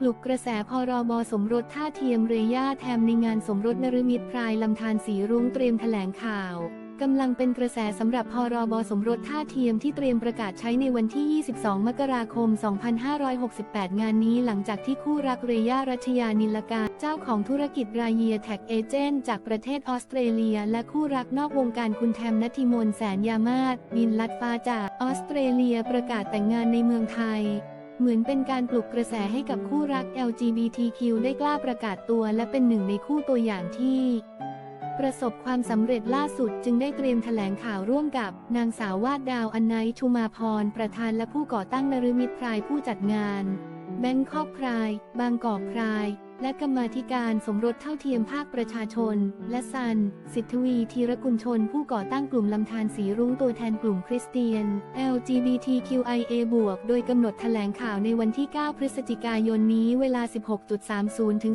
ปลุกกระแสพรบสมรสท่าเทียมเรย่าแทมในงานสมรสนฤมิตพรายลำธารสีรุ้งเตรียมแถลงข่าวกำลังเป็นกระแสสำหรับพรบสมรสท่าเทียมที่เตรียมประกาศใช้ในวันที่ 22 มกราคม 2568 งานนี้หลังจากที่คู่รักเรย่ารัชยานิลกา เจ้าของธุรกิจรายเยียแท็กเอเจนต์จากประเทศออสเตรเลีย และคู่รักนอกวงการคุณแทมนัทิมนแสนยามาศบินลัดฟ้าจากออสเตรเลียประกาศแต่งงานในเมืองไทย เหมือนเป็นการปลุกกระแสให้กับคู่รัก LGBTQ ได้กล้าประกาศตัวและเป็นหนึ่งในคู่ตัวอย่างที่ประสบความสำเร็จล่าสุดจึงได้เตรียมแถลงข่าวร่วมกับนางสาววาดดาวอันไนชุมาพร ประธานและผู้ก่อตั้งนรมิตพรายผู้จัดงาน แบงคอกพราย บางกอกพราย และกรรมาธิการสมรสเท่าเทียมภาคประชาชน และซัน สิทธวีธีรกุลชน ผู้ก่อตั้งกลุ่มลำธารสีรุ้งตัวแทนกลุ่มคริสเตียน LGBTQIA บวกโดยกำหนดแถลงข่าวในวันที่ 9 พฤศจิกายนนี้เวลา 16.30 ถึง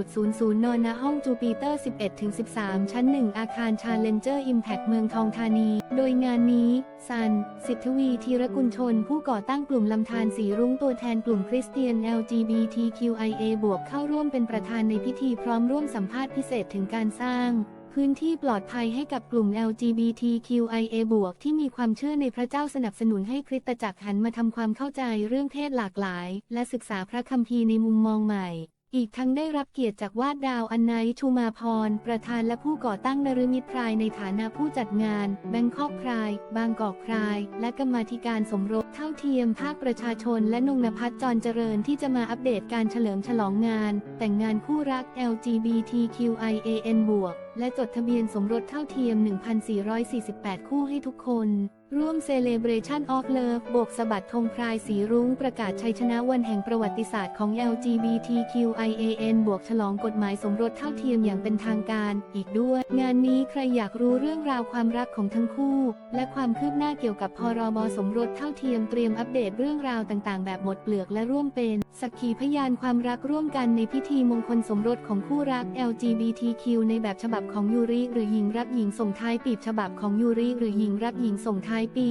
18.00 น ณ ห้องจูปิเตอร์ 11 ถึง 13 ชั้น 1 อาคาร Challenger Impact เมืองทองธานี โดยงานนี้ ซัน สิทธวีธีรกุลชน ผู้ก่อตั้งกลุ่มลำธารสีรุ้งตัวแทนกลุ่มคริสเตียน LGBTQIA บวกเข้าร่วมมเป็นประธานในพิธีพร้อมร่วมสัมภาษณ์พิเศษถึงการสร้าง พื้นที่ปลอดภัยให้กับกลุ่ม LGBTQIA บวกที่มีความเชื่อในพระเจ้าสนับสนุนให้คริสตจักรหันมาทำความเข้าใจเรื่องเพศหลากหลาย และศึกษาพระคัมภีร์ในมุมมองใหม่ อีกทั้งได้รับเกียรติจากวาดดาวอันไนท์ชูมาพร ประธานและผู้ก่อตั้งนฤมิตพรายในฐานะผู้จัดงานแบงคอกพราย บางกอกพราย และกรรมาธิการสมรสเท่าเทียมภาคประชาชน และนงนภัสจรเจริญที่จะมาอัปเดตการเฉลิมฉลองงาน แต่งงานคู่รัก LGBTQIAN บวกและจดทะเบียนสมรสเท่าเทียม 1,448 คู่ให้ทุกคน ร่วม Celebration of Love โบกสะบัดธงพรายสีรุ้งประกาศชัยชนะวันแห่งประวัติศาสตร์ของ LGBTQIAN บวกฉลองกฎหมายสมรสเท่าเทียมอย่างเป็นทางการอีกด้วย งานนี้ใครอยากรู้เรื่องราวความรักของทั้งคู่ และความคืบหน้าเกี่ยวกับพรบสมรสเท่าเทียมเตรียมอัปเดตเรื่องราวต่างๆ แบบหมดเปลือกและร่วมเป็น สักขีพยานความรักร่วมกันในพิธีมงคลสมรสของคู่รัก LGBTQ ในแบบฉบับของยูริหรือหญิงรักหญิงส่งท้ายปีบฉบับของยูริหรือหญิงรักหญิงส่งท้ายปี